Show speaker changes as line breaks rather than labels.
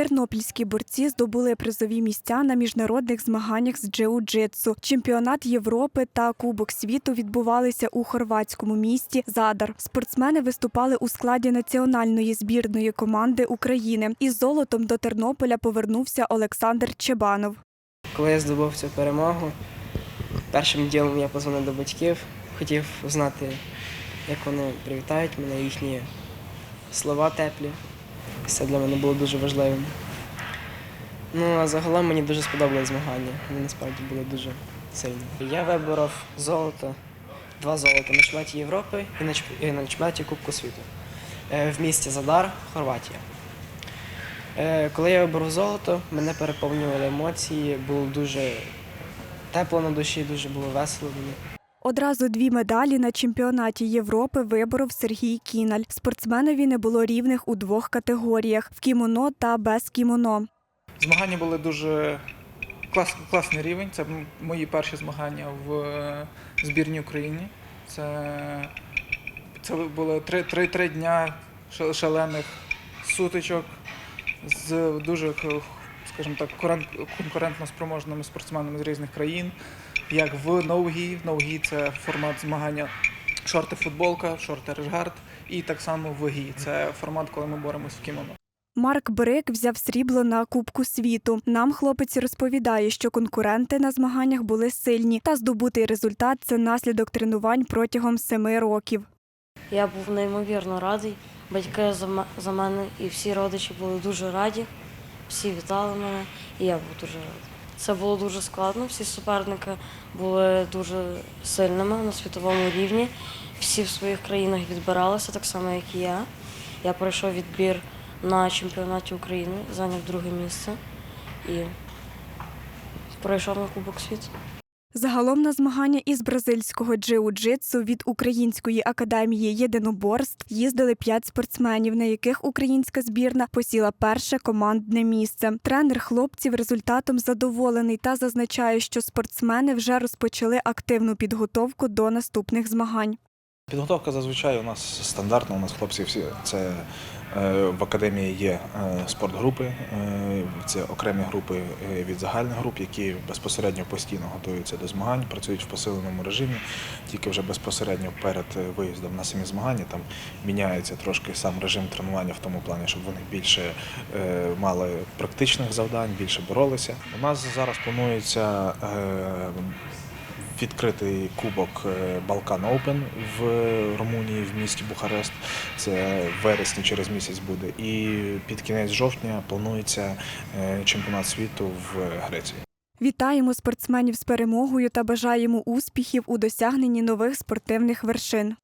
Тернопільські борці здобули призові місця на міжнародних змаганнях з джиу-джитсу. Чемпіонат Європи та Кубок світу відбувалися у хорватському місті Задар. Спортсмени виступали у складі національної збірної команди України. Із золотом до Тернополя повернувся Олександр Чебанов.
Коли я здобув цю перемогу, першим ділом я позвонив до батьків, хотів знати, як вони привітають мене, їхні слова теплі. Це для мене було дуже важливим. Ну, а загалом мені дуже сподобались змагання. Вони насправді були дуже сильні. Я виборов золото, два золота на чемпіонаті Європи і на чемп- і на чемпіонаті Кубку світу Е, в місті Задар, Хорватія. Е, Коли я виборов золото, мене переповнювали емоції, було дуже тепло на душі, дуже було весело мені.
Одразу дві медалі на чемпіонаті Європи виборов Сергій Кіналь. Спортсменові не було рівних у двох категоріях в кімоно та без кімоно.
Змагання були дуже клас, класний рівень. Це мої перші змагання в е, збірній Україні. Це, це було три, три, три дня шалених сутичок з дуже, скажімо так, конкурентно спроможними спортсменами з різних країн. Як в ноугі. Ноугі це формат змагання шорти футболка, шорти решгард, і так само в гі. Це формат, коли ми боремося в кімоно.
Марк Брик взяв срібло на Кубку світу. Нам хлопець розповідає, що конкуренти на змаганнях були сильні, та здобутий результат це наслідок тренувань протягом семи років.
Я був неймовірно радий. Батьки за мене і всі родичі були дуже раді. Всі вітали мене, і я був дуже радий. Це було дуже складно. Всі суперники були дуже сильними на світовому рівні. Всі в своїх країнах відбиралися, так само, як і я. Я пройшов відбір на чемпіонаті України, зайняв друге місце і пройшов на Кубок світу.
Загалом на змагання із бразильського джиу-джитсу від Української академії єдиноборств їздили п'ять спортсменів, на яких українська збірна посіла перше командне місце. Тренер хлопців результатом задоволений та зазначає, що спортсмени вже розпочали активну підготовку до наступних змагань.
Підготовка зазвичай у нас стандартна. У нас хлопці всі це е, в академії є е, спортгрупи, е, це окремі групи від загальних груп, які безпосередньо постійно готуються до змагань, працюють в посиленому режимі. Тільки вже безпосередньо перед виїздом на самі змагання там міняється трошки сам режим тренування в тому плані, щоб вони більше мали практичних завдань, більше боролися. У нас зараз планується. Відкритий кубок е, Балкан Оупен в Румунії в місті Бухарест. Це вересні через місяць буде. І під кінець жовтня планується е, чемпіонат світу в Греції.
Вітаємо спортсменів з перемогою та бажаємо успіхів у досягненні нових спортивних вершин.